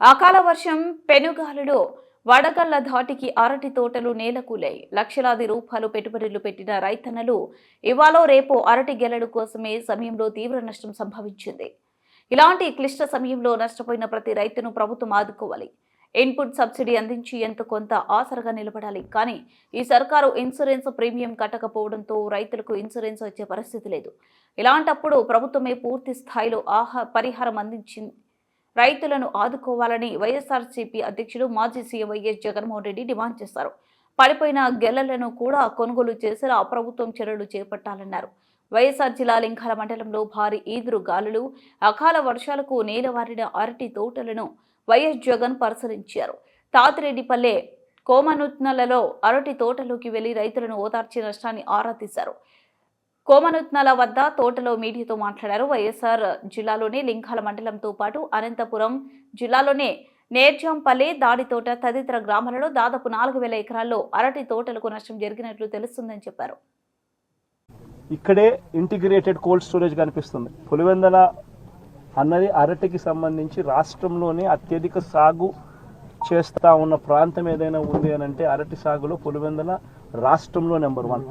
అకాల వర్షం పెనుగాలులు వడగళ్ళ ధాటికి అరటి తోటలు నేలకూలాయి. లక్షలాది రూపాయలు పెట్టుబడులు పెట్టిన రైతన్నలు ఇవాళ రేపు అరటి గెలడు కోసమే సమయంలో తీవ్ర నష్టం సంభవించింది. ఇలాంటి క్లిష్ట సమయంలో నష్టపోయిన ప్రతి రైతును ప్రభుత్వం ఆదుకోవాలి. ఇన్పుట్ సబ్సిడీ అందించి ఎంత కొంత ఆసరగా నిలబడాలి. కానీ ఈ సర్కారు ఇన్సూరెన్స్ ప్రీమియం కట్టకపోవడంతో రైతులకు ఇన్సూరెన్స్ వచ్చే పరిస్థితి లేదు. ఇలాంటప్పుడు ప్రభుత్వమే పూర్తి స్థాయిలో ఆహా పరిహారం అందించింది రైతులను ఆదుకోవాలని వైఎస్ఆర్సీపీ అధ్యక్షుడు మాజీ CM YS Jaganmohan Reddy demand చేశారు. పడిపోయిన గెలలను కూడా కొనుగోలు చేసేలా ప్రభుత్వం చర్యలు చేపట్టాలన్నారు. వైఎస్ఆర్ జిల్లా లింకాల మండలంలో భారీ ఈదురు గాలులు అకాల వర్షాలకు నేలవారిన అరటి తోటలను వైఎస్ జగన్ పరిశీలించారు. తాతిరెడ్డిపల్లె కోమనుత్నలలో అరటి తోటలోకి వెళ్ళి రైతులను ఓదార్చి నష్టాన్ని ఆరా తీశారు. కోమనుత్నల వద్ద తోటలో మీడియాతో మాట్లాడారు వైఎస్ఆర్ జిల్లాలోని లింగాల మండలంతో పాటు అనంతపురం జిల్లాలోనే నేర్జంపల్లి దాడితోట తదితర గ్రామాలలో దాదాపు నాలుగు వేల ఎకరాల్లో అరటి తోటలకు నష్టం జరిగినట్లు తెలుస్తుందని చెప్పారు. ఇక్కడే ఇంటిగ్రేటెడ్ కోల్డ్ స్టోరేజ్ కనిపిస్తుంది. పులివెందల అన్నది అరటికి సంబంధించి రాష్ట్రంలోనే అత్యధిక సాగు చేస్తా ఉన్న ప్రాంతం ఏదైనా ఉంది అని అంటే అరటి సాగులో పులివెందల రాష్ట్రంలో నెంబర్ వన్.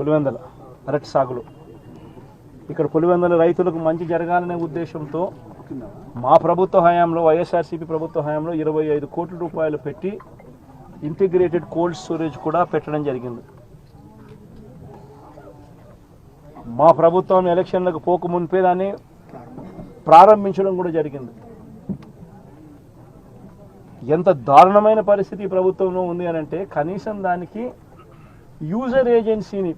పులివెందల అరటి సాగులో. ఇక్కడ పులివెందల రైతులకు మంచి జరగాలనే ఉద్దేశంతో మా ప్రభుత్వ హయాంలో వైఎస్ఆర్సీపీ ప్రభుత్వ హయాంలో ఇరవై ఐదు కోట్ల రూపాయలు పెట్టి ఇంటిగ్రేటెడ్ కోల్డ్ స్టోరేజ్ కూడా పెట్టడం జరిగింది. మా ప్రభుత్వం ఎలక్షన్లకు పోక మునిపే దాన్ని ప్రారంభించడం కూడా జరిగింది. ఎంత దారుణమైన పరిస్థితి ప్రభుత్వంలో ఉంది అని అంటే కనీసం దానికి యూజర్ ఏజెన్సీని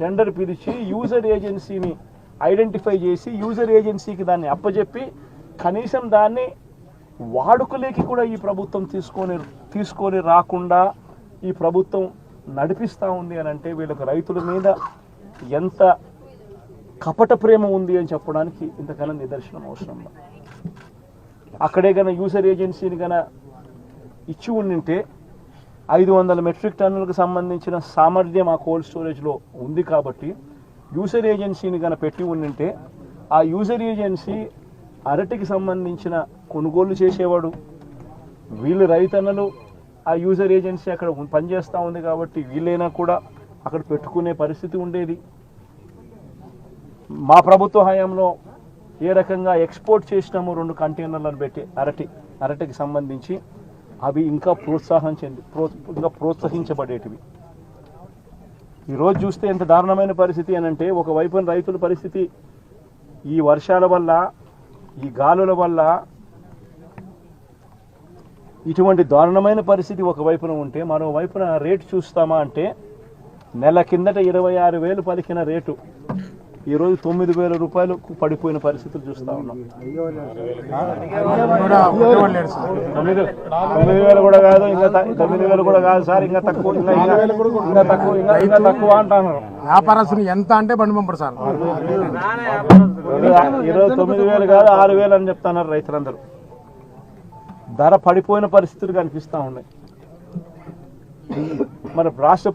టెండర్ పిలిచి యూజర్ ఏజెన్సీని ఐడెంటిఫై చేసి యూజర్ ఏజెన్సీకి దాన్ని అప్పజెప్పి కనీసం దాన్ని వాడుకలేకి కూడా ఈ ప్రభుత్వం తీసుకొని తీసుకొని రాకుండా ఈ ప్రభుత్వం నడిపిస్తూ ఉంది అని అంటే వీళ్ళకి రైతుల మీద ఎంత కపట ప్రేమ ఉంది అని చెప్పడానికి ఇంతకన్నా నిదర్శనం అవసరం అక్కడే కన్నా యూజర్ ఏజెన్సీని కన్నా ఇచ్చి ఉండింటే ఐదు వందల మెట్రిక్ టన్నులకు సంబంధించిన సామర్థ్యం ఆ కోల్డ్ స్టోరేజ్లో ఉంది కాబట్టి యూజర్ ఏజెన్సీని కనుక పెట్టి ఉండింటే ఆ యూజర్ ఏజెన్సీ అరటికి సంబంధించిన కొనుగోలు చేసేవాడు. వీళ్ళు రైతన్నలు ఆ యూజర్ ఏజెన్సీ అక్కడ పనిచేస్తూ ఉంది కాబట్టి వీళ్ళైనా కూడా అక్కడ పెట్టుకునే పరిస్థితి ఉండేది. మా ప్రభుత్వ హయాంలో ఏ రకంగా ఎక్స్పోర్ట్ చేసినాము రెండు కంటైనర్లను పెట్టి అరటి అరటికి సంబంధించి అవి ఇంకా ప్రోత్సాహించండి ప్రో ఇంకా ప్రోత్సహించబడేటివి. ఈరోజు చూస్తే ఎంత దారుణమైన పరిస్థితి అని అంటే ఒకవైపున రైతుల పరిస్థితి ఈ వర్షాల వల్ల ఈ గాలుల వల్ల ఇటువంటి దారుణమైన పరిస్థితి ఒకవైపున ఉంటే మరోవైపున రేటు చూస్తామా అంటే నెల కిందట ఇరవై ఆరు వేలు పలికిన రేటు. ఈరోజు తొమ్మిది వేల రూపాయలకు పడిపోయిన పరిస్థితులు చూస్తా ఉన్నాం. తొమ్మిది వేలు కూడా కాదు ఇంకా తొమ్మిది వేలు కూడా కాదు సార్ ఇంకా తక్కువ ఇంకా తక్కువ ఇంకా ఇంకా తక్కువ అంటున్నారు. వ్యాపారస్తులు ఎంత అంటే బండి పంపడు సార్. ఈరోజు- తొమ్మిది వేలు కాదు ఆరు వేలు అని చెప్తున్నారు రైతులందరూ. ధర పడిపోయిన పరిస్థితులు కనిపిస్తా ఉన్నాయి. మరి రాష్ట్ర ప్రభుత్వం